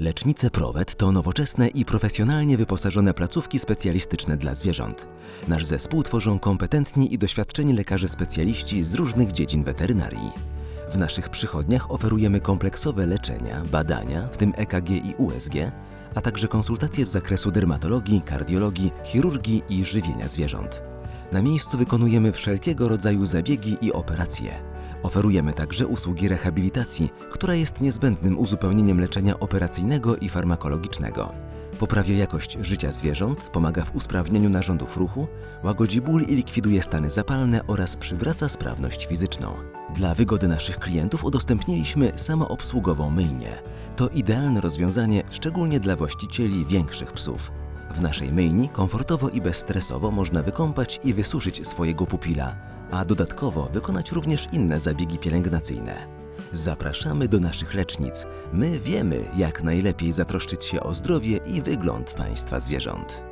Lecznice Prowet to nowoczesne i profesjonalnie wyposażone placówki specjalistyczne dla zwierząt. Nasz zespół tworzą kompetentni i doświadczeni lekarze specjaliści z różnych dziedzin weterynarii. W naszych przychodniach oferujemy kompleksowe leczenia, badania, w tym EKG i USG, a także konsultacje z zakresu dermatologii, kardiologii, chirurgii i żywienia zwierząt. Na miejscu wykonujemy wszelkiego rodzaju zabiegi i operacje. Oferujemy także usługi rehabilitacji, która jest niezbędnym uzupełnieniem leczenia operacyjnego i farmakologicznego. Poprawia jakość życia zwierząt, pomaga w usprawnieniu narządów ruchu, łagodzi ból i likwiduje stany zapalne oraz przywraca sprawność fizyczną. Dla wygody naszych klientów udostępniliśmy samoobsługową myjnię. To idealne rozwiązanie, szczególnie dla właścicieli większych psów. W naszej myjni komfortowo i bezstresowo można wykąpać i wysuszyć swojego pupila, a dodatkowo wykonać również inne zabiegi pielęgnacyjne. Zapraszamy do naszych lecznic. My wiemy, jak najlepiej zatroszczyć się o zdrowie i wygląd Państwa zwierząt.